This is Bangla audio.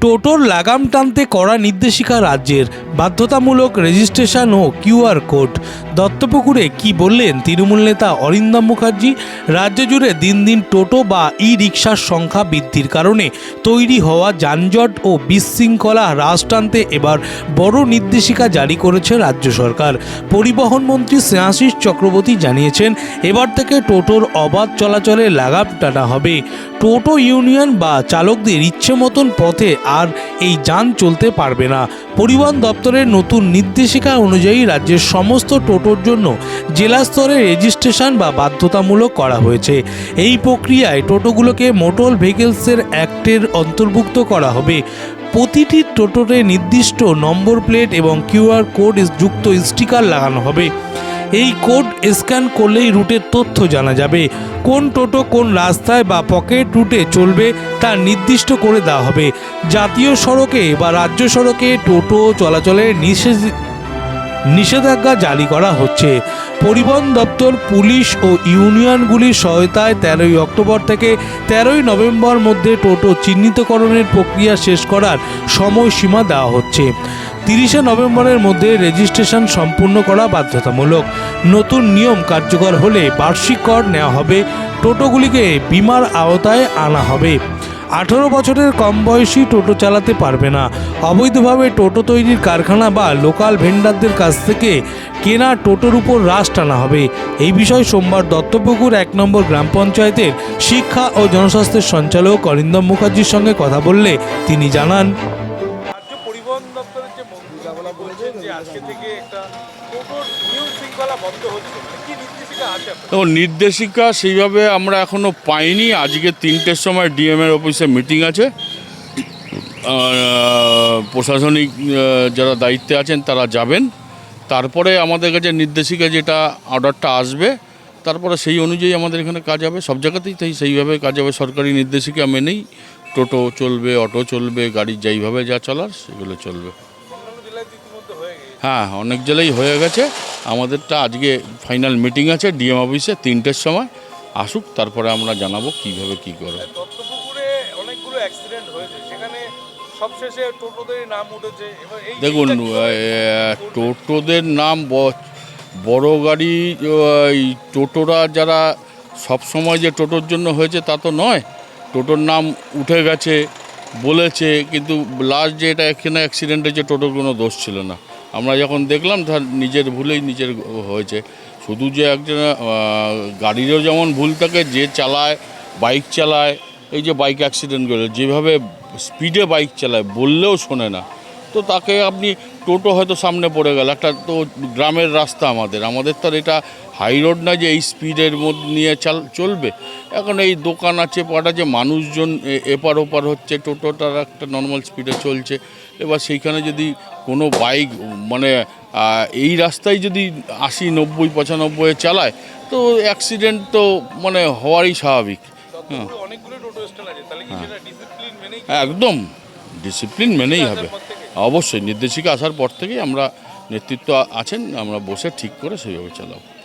টোটোর লাগাম টানতে করা নির্দেশিকা রাজ্যের। বাধ্যতামূলক রেজিস্ট্রেশন ও কিউআর কোড। দত্তপুকুরে কি বললেন তৃণমূল নেতা অরিন্দম মুখার্জি? রাজ্য জুড়ে দিন দিন টোটো বা ই রিক্সার সংখ্যা বৃদ্ধির কারণে তৈরি হওয়া যানজট ও বিশৃঙ্খলা হ্রাস টানতে এবার বড় নির্দেশিকা জারি করেছে রাজ্য সরকার। পরিবহন মন্ত্রী শ্রেয়াশিস চক্রবর্তী জানিয়েছেন, এবার থেকে টোটোর অবাধ চলাচলে লাগাম টানা হবে। টোটো ইউনিয়ন বা চালকদের ইচ্ছে মতন পথে আর এই যান চলতে পারবে না। পরিবহন দপ্তরের নতুন নির্দেশিকা অনুযায়ী রাজ্যের সমস্ত টোটোর জন্য জেলা স্তরে রেজিস্ট্রেশন বা বাধ্যতামূলক করা হয়েছে। এই প্রক্রিয়ায় টোটোগুলোকে মোটর ভেহিকেলসের অ্যাক্টের অন্তর্ভুক্ত করা হবে। প্রতিটি টোটোতে নির্দিষ্ট নম্বর প্লেট এবং কিউআর কোড যুক্ত স্টিকার লাগানো হবে। এই কোড স্ক্যান করলেই রুটের তথ্য জানা যাবে। কোন টোটো কোন রাস্তায় বা পকেট রুটে চলবে তা নির্দিষ্ট করে দেওয়া হবে। জাতীয় সড়কে বা রাজ্য সড়কে টোটো চলাচলের নিষেধ নিষেধাজ্ঞা জারি করা হচ্ছে। পরিবহন দপ্তর, পুলিশ ও ইউনিয়নগুলির সহায়তায় তেরোই অক্টোবর থেকে তেরোই নভেম্বর মধ্যে টোটো চিহ্নিতকরণের প্রক্রিয়া শেষ করার সময়সীমা দেওয়া হচ্ছে। তিরিশে নভেম্বরের মধ্যে রেজিস্ট্রেশন সম্পূর্ণ করা বাধ্যতামূলক। নতুন নিয়ম কার্যকর হলে বার্ষিক কর নেওয়া হবে। টোটোগুলিকে বিমার আওতায় আনা হবে। আঠারো বছরের কম বয়সী টোটো চালাতে পারবে না। অবৈধভাবে টোটো তৈরির কারখানা বা লোকাল ভেন্ডারদের কাছ থেকে কেনা টোটোর উপর রাশ টানা হবে। এই বিষয়ে সোমবার দত্তপুকুর এক নম্বর গ্রাম পঞ্চায়েতের শিক্ষা ও জনস্বাস্থ্যের সঞ্চালক অরিন্দম মুখার্জির সঙ্গে কথা বললে তিনি জানান থেকে নির্দেশিকা সেইভাবে আমরা এখনও পাইনি। আজকে তিনটের সময় ডিএমের অফিসে মিটিং আছে। প্রশাসনিক যারা দায়িত্বে আছেন তারা যাবেন। তারপরে আমাদের কাছে নির্দেশিকা যেটা, অর্ডারটা আসবে, তারপরে সেই অনুযায়ী আমাদের এখানে কাজ হবে। সব জায়গাতেই তাই সেইভাবে কাজ হবে। সরকারি নির্দেশিকা মেনেই টোটো চলবে, অটো চলবে, গাড়ি যেইভাবে যা চলার, সেগুলো চলবে। হয়ে অনেক জেলাই হয়ে গেছে। আমাদেরটা আজকে ফাইনাল মিটিং আছে ডিএম অফিসে তিনটের সময়। আসুক তারপরে আমরা জানাব কীভাবে কি করে অনেকগুলো অ্যাক্সিডেন্ট হয়েছে সেখানে সবশেষে টোটোদের নাম উঠেছে। দেখুন? টোটোদের নাম ব- বড় গাড়ি ওই টোটোরা যারা সব সময় যে টোটোর জন্য হয়েছে তা তো নয়। টোটোর নাম উঠে গেছে বলেছে কিন্তু লাস্ট যে এটা এখানে অ্যাক্সিডেন্ট হয়েছে টোটোর কোনো দোষ ছিল না। আমরা যখন দেখলাম তার নিজের ভুলেই নিজের হয়েছে। শুধু যে একজন গাড়িরও যেমন ভুল থাকে, যে চালায়, বাইক চালায়, এই যে বাইক অ্যাক্সিডেন্ট করে, যেভাবে স্পিডে বাইক চালায়, বললেও শোনে না। তো তাকে আপনি টোটো হয়তো সামনে পড়ে গেল। একটা তো গ্রামের রাস্তা আমাদের। আমাদের তো আর এটা হাই রোড না যে এই স্পিডের মধ্যে নিয়ে চাল চলবে। এখন এই দোকান আছে পাট আছে মানুষজন এপার ওপার হচ্ছে টোটোটার একটা নর্মাল স্পিডে চলছে। এবার সেইখানে যদি কোনো বাইক মানে এই রাস্তায় যদি আশি নব্বই পঁচানব্বই চালায় তো অ্যাক্সিডেন্ট তো মানে হওয়ারই স্বাভাবিক। হ্যাঁ। ডিসিপ্লিন মেনেই একদম। ডিসিপ্লিন মেনেই হবে। পর থেকে? অবশ্যই নির্দেশিকা আসার পর থেকেই আমরা নেতৃত্ব আছেন আমরা বসে ঠিক করে সেইভাবে চালাবো।